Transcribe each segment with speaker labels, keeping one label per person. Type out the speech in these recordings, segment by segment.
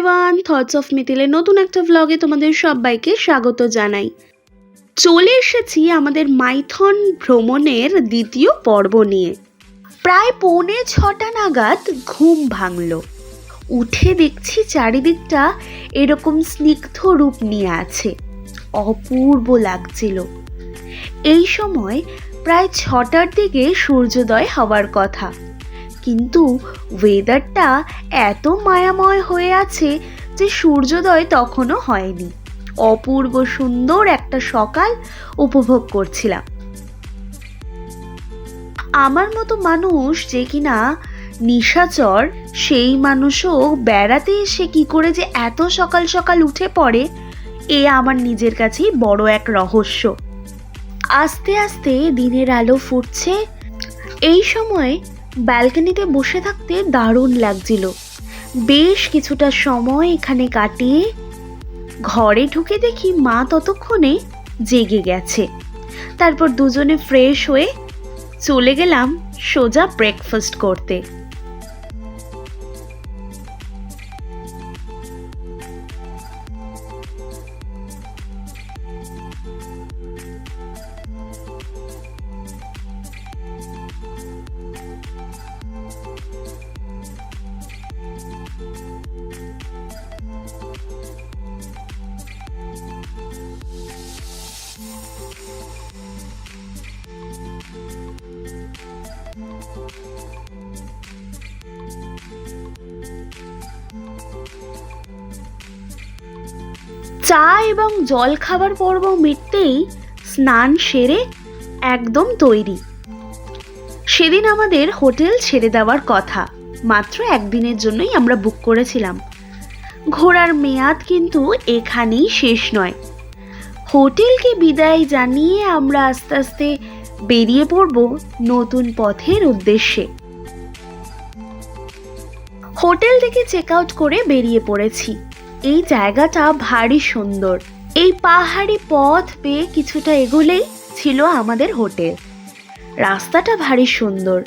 Speaker 1: Everyone thoughts of মিতিলে নতুন একটা ভ্লগে তোমাদের সবাইকে স্বাগত জানাই। চলে এসেছি আমাদের মাইথন ভ্রমণের দ্বিতীয় পর্ব নিয়ে। প্রায় পৌনে ছটা নাগাদ ঘুম ভাঙল। উঠে দেখছি চারিদিকটা এরকম স্নিগ্ধ রূপ নিয়ে আছে। অপূর্ব লাগছিল। এই সময় প্রায় ছটার দিকে সূর্যোদয় হওয়ার কথা। কিন্তু ওয়েদারটা এত মায়াময় হয়ে আছে যে সূর্যোদয় তখনও হয়নি। অপূর্ব সুন্দর একটা সকাল উপভোগ করছিলাম। আমার মতো মানুষ যে কিনা নিশাচর, সেই মানুষও বেড়াতে এসে কি করে যে এত সকাল সকাল উঠে পড়ে, এ আমার নিজের কাছেই বড় এক রহস্য। আস্তে আস্তে দিনের আলো ফুটছে। এই সময় ব্যালকনিতে বসে থাকতে দারুণ লাগছিল। বেশ কিছুটা সময় এখানে কাটিয়ে ঘরে ঢুকে দেখি মা ততক্ষণে জেগে গেছে। তারপর দুজনে ফ্রেশ হয়ে চলে গেলাম সোজা ব্রেকফাস্ট করতে। চা এবং জল খাবার পর্ব মিটতেই স্নান সেরে একদম তৈরি। সেদিন আমাদের হোটেল ছেড়ে দেওয়ার কথা। মাত্র একদিনের জন্যই আমরা বুক করেছিলাম। ঘোরার মেয়াদ কিন্তু এখানেই শেষ নয়। হোটেলকে বিদায় জানিয়ে আমরা আস্তে আস্তে বেরিয়ে পড়ব নতুন পথের উদ্দেশ্যে। হোটেল থেকে চেক আউট করে বেরিয়ে পড়েছি। এই জায়গাটা ভারী সুন্দর। এই পাহাড়ি পথ পেয়ে কিছুটা এগোলেই ছিল আমাদের হোটেল। রাস্তাটা ভারী সুন্দর।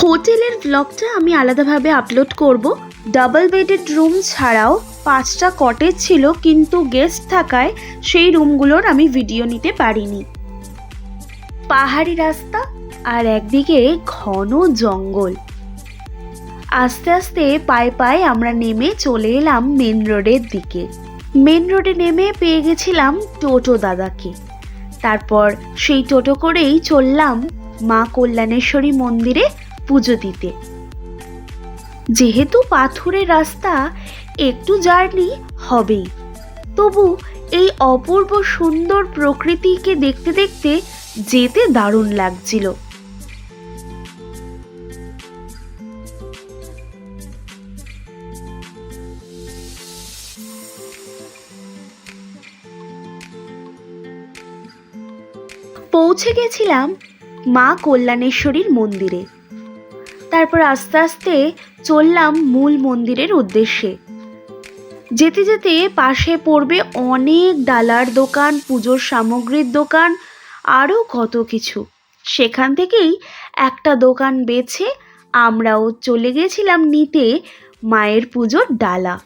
Speaker 1: হোটেলের ব্লগটা আমি আলাদাভাবে আপলোড করব। ডাবল বেডেড রুম ছাড়াও পাঁচটা কটেজ ছিল, কিন্তু গেস্ট থাকায় সেই রুমগুলোর আমি ভিডিও নিতে পারিনি। পাহাড়ি রাস্তা আর একদিকে ঘন জঙ্গল। আস্তে আস্তে পায়ে পায়ে আমরা নেমে চলে এলাম মেন রোডের দিকে। মেন রোডে নেমে পেয়ে গেছিলাম টোটো দাদাকে। তারপর সেই টোটো করেই চললাম মা কল্যাণেশ্বরী মন্দিরে পুজো দিতে। যেহেতু পাথুরের রাস্তা, একটু জার্নি হবেই। তবু এই অপূর্ব সুন্দর প্রকৃতিকে দেখতে দেখতে যেতে দারুণ লাগছিল। পৌঁছে গেছিলাম মা কল্যাণেশ্বরীর মন্দিরে। তারপর আস্তে আস্তে চললাম মূল মন্দিরের উদ্দেশ্যে। যেতে যেতে পাশে পড়বে অনেক ডালার দোকান, পুজোর সামগ্রীর দোকান, আরও কত কিছু। সেখান থেকেই একটা দোকান বেছে আমরাও চলে গেছিলাম নিতে মায়ের পুজোর ডালা।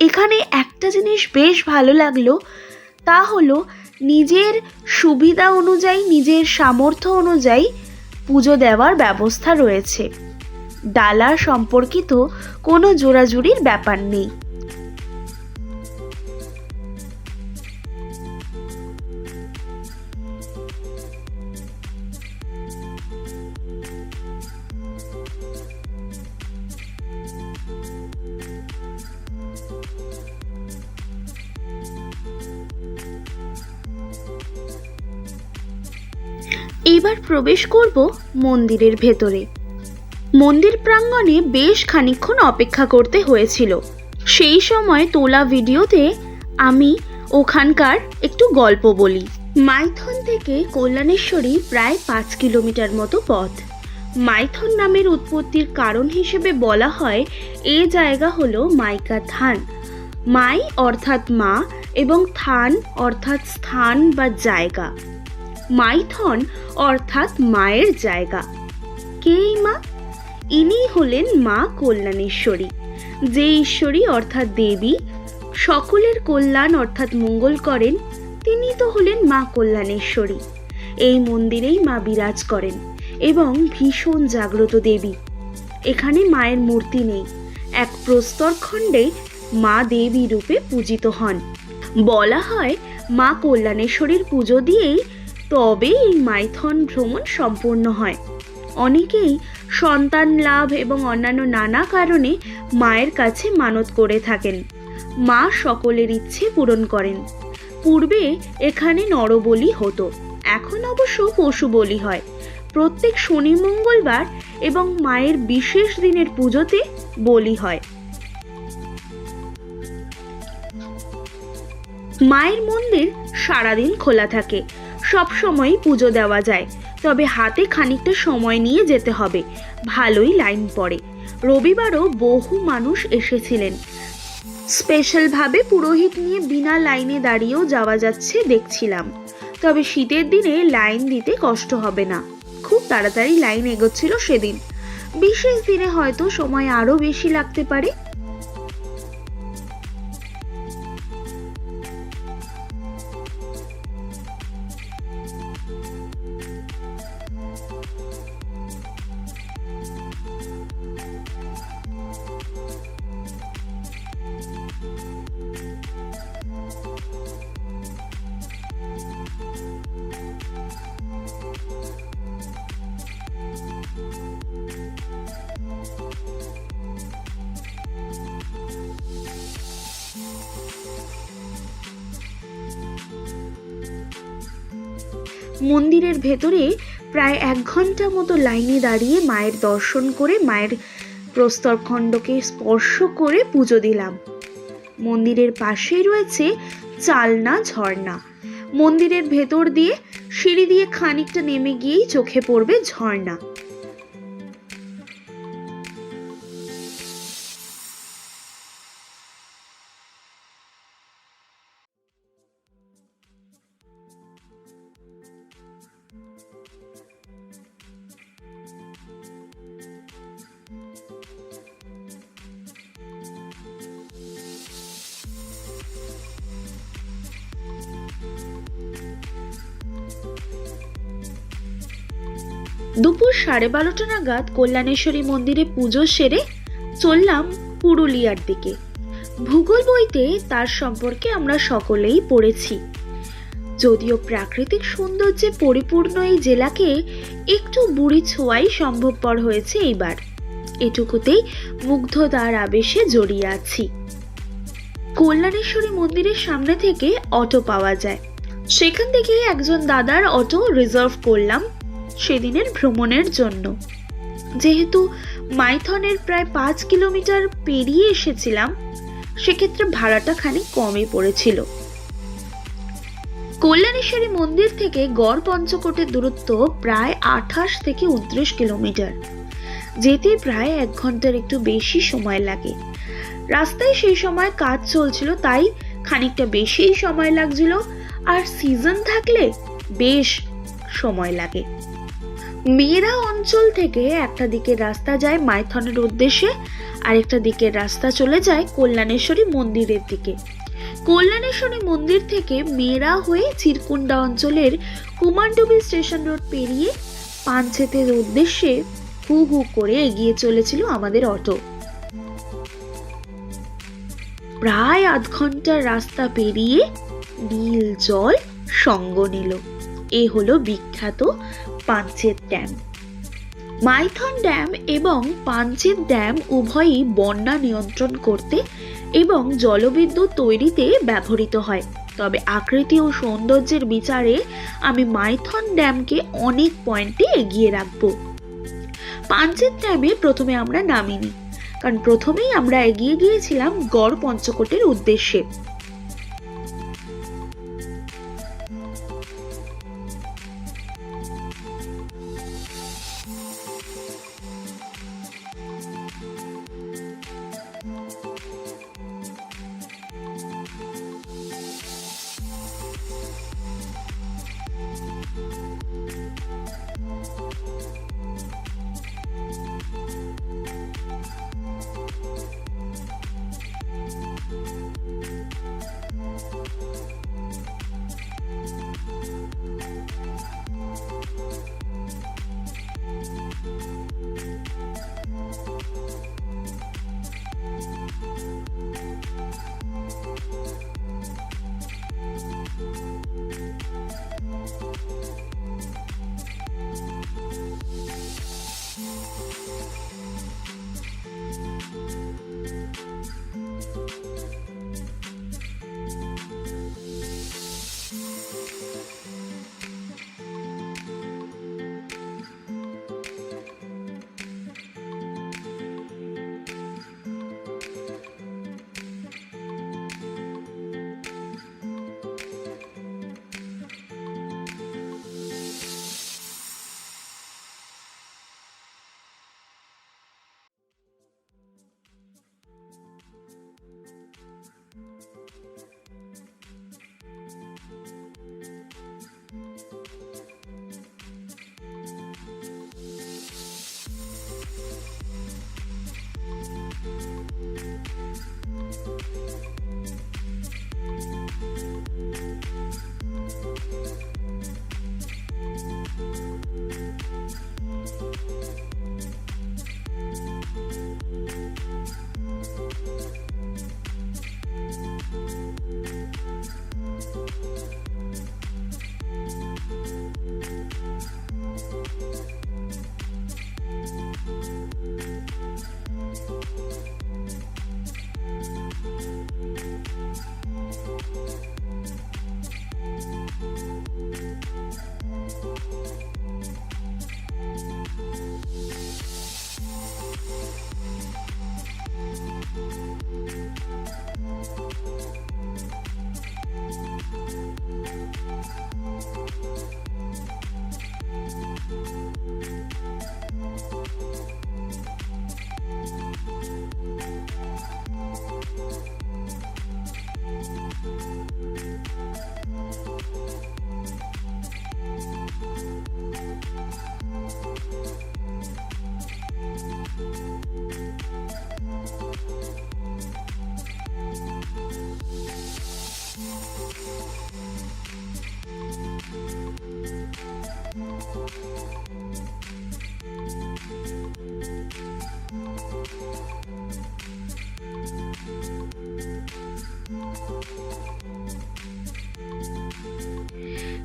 Speaker 1: এখানে একটা জিনিস বেশ ভালো লাগল, তা হলো নিজের সুবিধা অনুযায়ী, নিজের সামর্থ্য অনুযায়ী পুজো দেওয়ার ব্যবস্থা রয়েছে। ডালা সম্পর্কিত কোনো জোড়াজুড়ির ব্যাপার নেই। এবার প্রবেশ করব মন্দিরের ভেতরে। মন্দির প্রাঙ্গণে বেশ খানিক্ষণ অপেক্ষা করতে হয়েছিল। সেই সময় তোলা ভিডিওতে আমি ওখানকার একটু গল্প বলি। মাইথন থেকে কল্যাণেশ্বরী প্রায় পাঁচ কিলোমিটার মতো পথ। মাইথন নামের উৎপত্তির কারণ হিসেবে বলা হয়, এ জায়গা হলো মাইকা থান। মাই অর্থাৎ মা এবং থান অর্থাৎ স্থান বা জায়গা। মাইথন অর্থাৎ মায়ের জায়গা। কে এই মা? ইনি হলেন মা কল্যাণেশ্বরী। যে ঈশ্বরী অর্থাৎ দেবী, সকলের কল্যাণ অর্থাৎ মঙ্গল করেন, তিনি তো হলেন মা কল্যাণেশ্বরী। এই মন্দিরেই মা বিরাজ করেন এবং ভীষণ জাগ্রত দেবী। এখানে মায়ের মূর্তি নেই। এক প্রস্তর খণ্ডে মা দেবী রূপে পূজিত হন। বলা হয় মা কল্যাণেশ্বরীর পুজো দিয়েই তবে এই মাইথন ভ্রমণ সম্পূর্ণ হয়। অনেকেই সন্তান লাভ এবং অন্যান্য নানা কারণে মায়ের কাছে মানত করে থাকেন। মা সকলের ইচ্ছে পূরণ করেন। পূর্বে এখানে নরবলি হতো, এখন অবশ্য পশু বলি হয়। প্রত্যেক শনি মঙ্গলবার এবং মায়ের বিশেষ দিনের পুজোতে বলি হয়। মায়ের মন্দির সারাদিন খোলা থাকে সব সময় পুজো দেওয়া যায়। তবে হাতে খানিকটা সময় নিয়ে যেতে হবে। ভালোই লাইন পড়ে। রবিবারও বহু মানুষ এসেছিলেন। স্পেশালভাবে পুরোহিত নিয়ে বিনা লাইনে দাঁড়িয়েও যাওয়া যাচ্ছে দেখছিলাম। তবে শীতের দিনে লাইন দিতে কষ্ট হবে না। খুব তাড়াতাড়ি লাইন এগোচ্ছিল সেদিন। বিশেষ দিনে হয়তো সময় আরও বেশি লাগতে পারে। মন্দিরের ভেতরে প্রায় এক ঘণ্টা মতো লাইনে দাঁড়িয়ে মায়ের দর্শন করে মায়ের প্রস্তরখণ্ডকে স্পর্শ করে পুজো দিলাম। মন্দিরের পাশেই রয়েছে চালনা ঝর্ণা। মন্দিরের ভেতর দিয়ে সিঁড়ি দিয়ে খানিকটা নেমে গিয়েই চোখে পড়বে ঝর্ণা। দুপুর সাড়ে বারোটা নাগাদ কল্যাণেশ্বরী মন্দিরে পুজো সেরে চললাম পুরুলিয়ার দিকে। ভূগোল বইতে তার সম্পর্কে আমরা সকলেই পড়েছি। যদিও প্রাকৃতিক সৌন্দর্যে পরিপূর্ণ এই জেলাকে একটু বুড়ি ছোঁয়াই সম্ভবপর হয়েছে এইবার। এটুকুতেই মুগ্ধ মুগ্ধতার আবেশে জড়িয়ে আছি। কল্যাণেশ্বরী মন্দিরের সামনে থেকে অটো পাওয়া যায়। সেখান থেকে একজন দাদার অটো রিজার্ভ করলাম সেদিনের ভ্রমণের জন্য। যেহেতু মাইথনের প্রায় পাঁচ কিলোমিটার পেরিয়ে এসেছিলাম, সেক্ষেত্রে ভাড়াটা খানিক কমই পড়েছিল। কল্যাণেশ্বরী মন্দির থেকে গড় পঞ্চকোটের দূরত্ব প্রায় আঠাশ থেকে উনত্রিশ কিলোমিটার। যেতে প্রায় এক ঘণ্টার একটু বেশি সময় লাগে। রাস্তায় সেই সময় কাজ চলছিল, তাই খানিকটা বেশিই সময় লাগছিল। আর সিজন থাকলে বেশ সময় লাগে। মেয়েরা অঞ্চল থেকে একটা দিকের রাস্তা যায় মাইথনের উদ্দেশ্যে, আরেকটা দিকের রাস্তা চলে যায় কল্যাণেশ্বরী মন্দিরের দিকে। কল্যাণেশ্বরী মন্দির থেকে মেয়েরা হয়ে চিরকুন্ডা অঞ্চলের কুমারডুবি স্টেশন রোড পেরিয়ে পাঞ্চেতের উদ্দেশ্যে হু হু করে এগিয়ে চলেছিল আমাদের অটো। প্রায় আধ ঘণ্টার রাস্তা পেরিয়ে নীল জল সঙ্গ নিল। এ হলো বিখ্যাত পাঞ্চেত ড্যাম। মাইথন ড্যাম এবং পাঞ্চেত ড্যাম উভয়ই বন্যা নিয়ন্ত্রণ করতে এবং জলবিদ্যুৎ তৈরিতে ব্যবহৃত হয়। তবে আকৃতি ও সৌন্দর্যের বিচারে আমি মাইথন ড্যামকে অনেক পয়েন্টে এগিয়ে রাখব। পাঞ্চেত ড্যামে প্রথমে আমরা নামিনি, কারণ প্রথমেই আমরা এগিয়ে গিয়েছিলাম গড় পঞ্চকোটের উদ্দেশ্যে।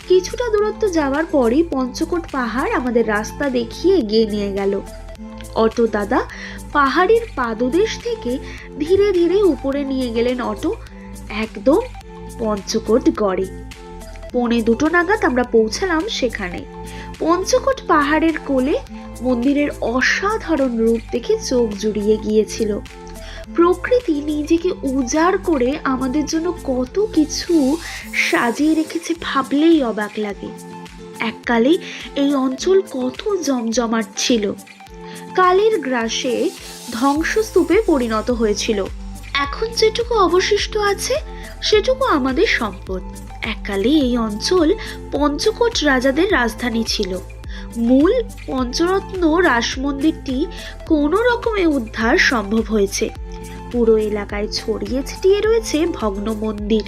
Speaker 1: কিছুটা দূরত্ব যাওয়ার পরেই পঞ্চকোট পাহাড় আমাদের রাস্তা দেখিয়ে এগিয়ে নিয়ে গেল। অটো দাদা পাহাড়ের পাদদেশ থেকে ধীরে ধীরে উপরে নিয়ে গেলেন অটো, একদম পঞ্চকোট গড়ে। পৌনে দুটো নাগাদ আমরা পৌঁছালাম সেখানে। পঞ্চকোট পাহাড়ের কোলে মন্দিরের অসাধারণ রূপ দেখে চোখ জুড়িয়ে গিয়েছিল। প্রকৃতি নিজেকে উজাড় করে আমাদের জন্য কত কিছু সাজিয়ে রেখেছে ভাবলেই অবাক লাগে। এককালে এই অঞ্চল কত জমজমাট ছিল। কালের গ্রাসে ধ্বংসস্তূপে পরিণত হয়েছিল। এখন যেটুকু অবশিষ্ট আছে, সেটুকু আমাদের সম্পদ। এককালে এই অঞ্চল পঞ্চকোট রাজাদের রাজধানী ছিল। মূল পঞ্চরত্ন রাস মন্দিরটি কোনো রকমে উদ্ধার সম্ভব হয়েছে। পুরো এলাকায় ছড়িয়ে ছিটিয়ে রয়েছে ভগ্ন মন্দির।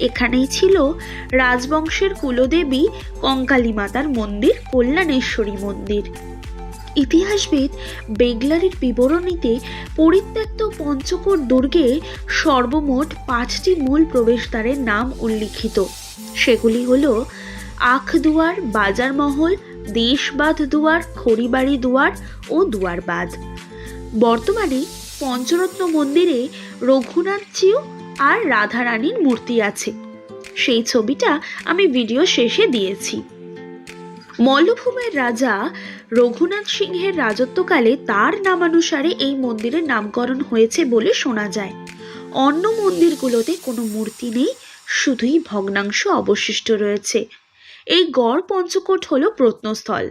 Speaker 1: এখানেই ছিল রাজবংশের কুলদেবী কঙ্কালী মাতার মন্দির, কল্যাণেশ্বরী মন্দির। ইতিহাসবিদ বেগলারের বিবরণীতে পরিত্যক্ত পঞ্চকোট দুর্গে সর্বমোট পাঁচটি মূল প্রবেশদ্বারের নাম উল্লিখিত। সেগুলি হল আখদুয়ার, বাজারমহল দেশবাদ দুয়ার, খড়িবাড়ি দুয়ার ও দুয়ার বাঁধ বর্তমানে পঞ্চরত্ন মন্দিরে রঘুনাথজিউ আর রাধারানীর মূর্তি আছে। সেই ছবিটা আমি ভিডিও শেষে দিয়েছি। মল্লভূমের রাজা রঘুনাথ সিংহের রাজত্বকালে তার নামানুসারে এই মন্দিরের নামকরণ হয়েছে বলে শোনা যায়। অন্য মন্দিরগুলোতে কোনো মূর্তি নেই, শুধুই ভগ্নাংশ অবশিষ্ট রয়েছে। এই গড় পঞ্চকোট হল প্রত্নস্থল।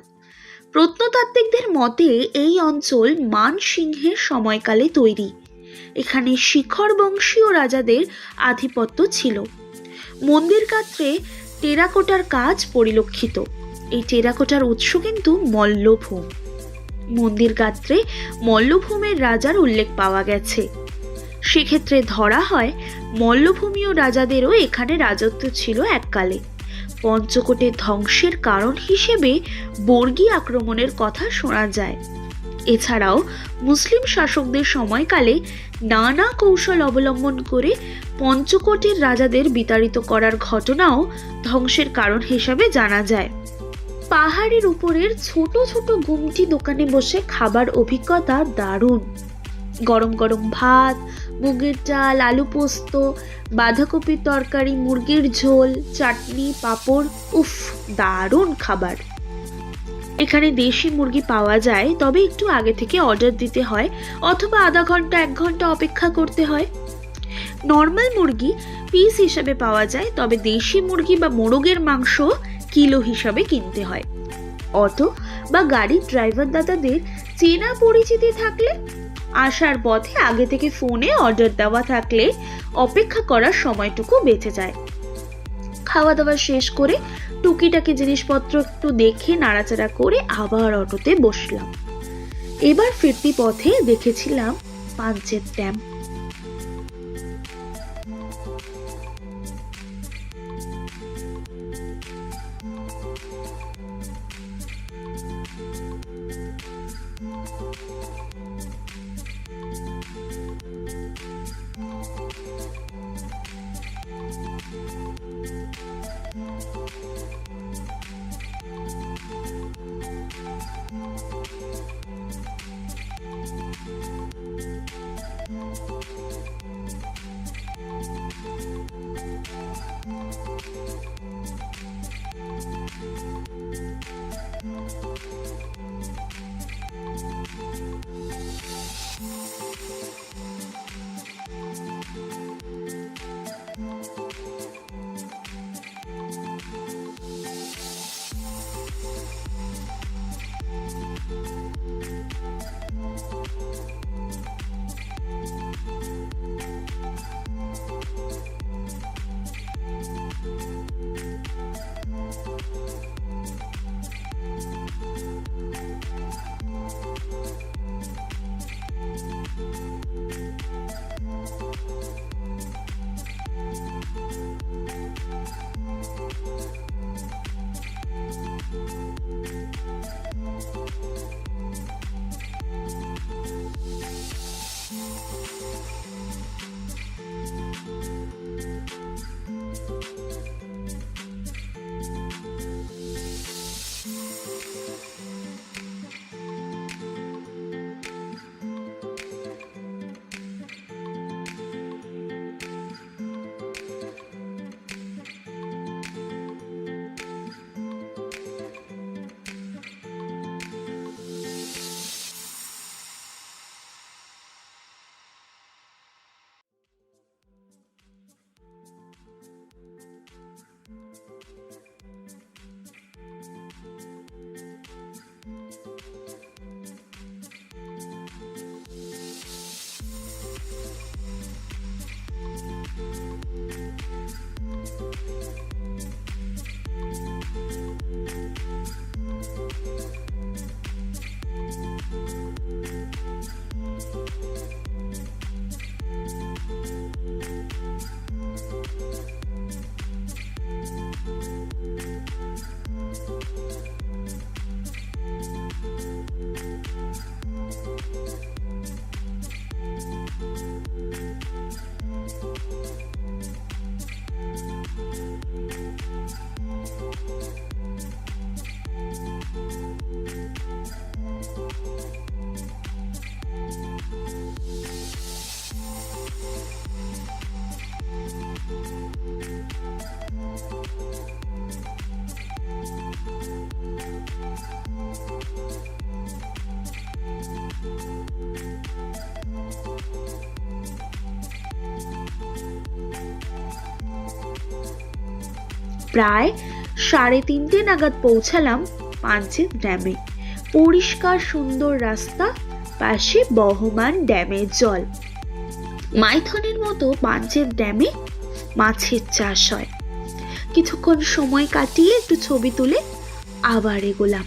Speaker 1: প্রত্নতাত্ত্বিকদের মতে এই অঞ্চল মান সিংহের সময়কালে তৈরি। এখানে শিখর বংশীয় রাজাদের আধিপত্য ছিল। মন্দির গাত্রে টেরাকোটার কাজ পরিলক্ষিত। এই টেরাকোটার উৎস কিন্তু মল্লভূম। মন্দির গাত্রে মল্লভূমের রাজার উল্লেখ পাওয়া গেছে। সেক্ষেত্রে ধরা হয় মল্লভূমীয় রাজাদেরও এখানে রাজত্ব ছিল এককালে। পঞ্চকোটের ধ্বংসের কারণ হিসেবে বর্গী আক্রমণের কথা শোনা যায়। এছাড়াও মুসলিম শাসকদের সময়কালে নানা কৌশল অবলম্বন করে পঞ্চকোটের রাজাদের বিতাড়িত করার ঘটনাও ধ্বংসের কারণ হিসাবে জানা যায়। পাহাড়ের উপরের ছোট ছোট গুমটি দোকানে বসে খাবার অভিজ্ঞতা দারুণ। গরম গরম ভাত মুগের ডাল, আলু পোস্ত বাঁধাকপির তরকারি, মুরগির ঝোল, চাটনি, পাঁপড়, উফ, দারুণ খাবার। এখানে দেশি মুরগি পাওয়া যায়, তবে একটু আগে থেকে অর্ডার দিতে হয়, অথবা আধা ঘণ্টা, এক ঘণ্টা অপেক্ষা করতে হয়। নর্মাল মুরগি পিস হিসাবে পাওয়া যায়, তবে দেশি মুরগি বা মোরগের মাংস কিলো হিসাবে কিনতে হয়। অটো বা গাড়ির ড্রাইভার দাদাদের চেনা পরিচিতি থাকলে আসার পথে আগে থেকে ফোনে অর্ডার দেওয়া থাকলে অপেক্ষা করার সময়টুকু বেঁচে যায়। খাওয়া দাওয়া শেষ করে টুকিটাকি জিনিসপত্র একটু দেখে নাড়াচাড়া করে আবার অটোতে বসলাম। এবার ফিরতি পথে দেখেছিলাম পাঞ্চের ড্যাম প্রায় সাড়ে তিনটে নাগাদ পৌঁছালাম পাঞ্চেত ড্যামে। পরিষ্কার সুন্দর রাস্তা, পাশে বহমান ড্যামের জল। মাইথনের মতো পাঞ্চেত ড্যামে মাছের চাষ হয়। কিছুক্ষণ সময় কাটিয়ে একটু ছবি তুলে আবার এগোলাম।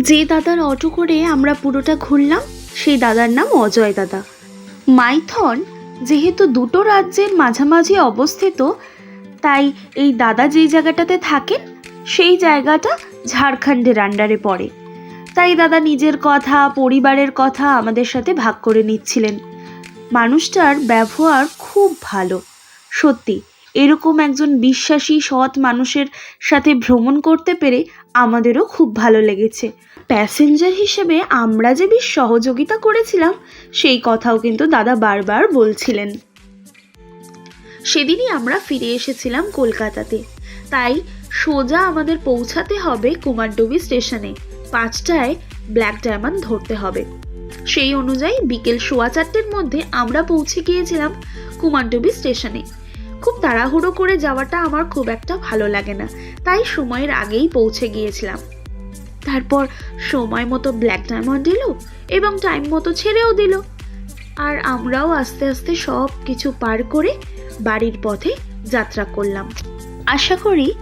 Speaker 1: যে দাদার অটো করে আমরা পুরোটা ঘুরলাম, সেই দাদার নাম অজয় দাদা। মাইথন যেহেতু দুটো রাজ্যের মাঝামাঝি অবস্থিত, তাই এই দাদা যেই জায়গাটাতে থাকেন সেই জায়গাটা ঝাড়খণ্ডের আন্ডারে পড়ে। তাই দাদা নিজের কথা, পরিবারের কথা আমাদের সাথে ভাগ করে নিচ্ছিলেন। মানুষটার ব্যবহার খুব ভালো, সত্যি। এরকম একজন বিশ্বাসী, সৎ মানুষের সাথে ভ্রমণ করতে পেরে আমাদেরও খুব ভালো লেগেছে। প্যাসেঞ্জার হিসেবে আমরা যে বেশ সহযোগিতা করেছিলাম, সেই কথাও কিন্তু দাদা বারবার বলছিলেন। সেদিনই আমরা ফিরে এসেছিলাম কলকাতাতে। তাই সোজা আমাদের পৌঁছাতে হবে কুমারডুবি স্টেশনে। পাঁচটায় ব্ল্যাক ডায়মন্ড ধরতে হবে। সেই অনুযায়ী বিকেল সোয়া চারটের মধ্যে আমরা পৌঁছে গিয়েছিলাম কুমারডুবি স্টেশনে। খুব তাড়াহুড়ো করে যাওয়াটা আমার খুব একটা ভালো লাগে না। তাই সময়ের আগেই পৌঁছে গিয়েছিলাম। তারপর সময় মতো ব্ল্যাক ডায়মন্ড এলো এবং টাইম মতো ছেড়েও দিল। আর আমরাও আস্তে আস্তে সব কিছু পার করে বাড়ির পথে যাত্রা করলাম। আশা করি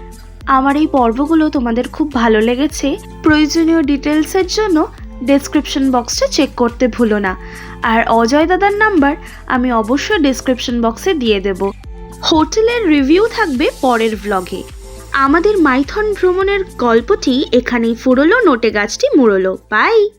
Speaker 1: আমার এই পর্বগুলো তোমাদের খুব ভালো লেগেছে। প্রয়োজনীয় ডিটেলসের জন্য ডেসক্রিপশন বক্সটা চেক করতে ভুলো না। আর অজয় দাদার নাম্বার আমি অবশ্যই ডেসক্রিপশন বক্সে দিয়ে দেব। হোটেলের রিভিউ থাকবে পরের ব্লগে আমাদের মাইথন ভ্রমণের গল্পটি এখানেই ফুরলো, নোটে গাছটি মুড়লো। বাই!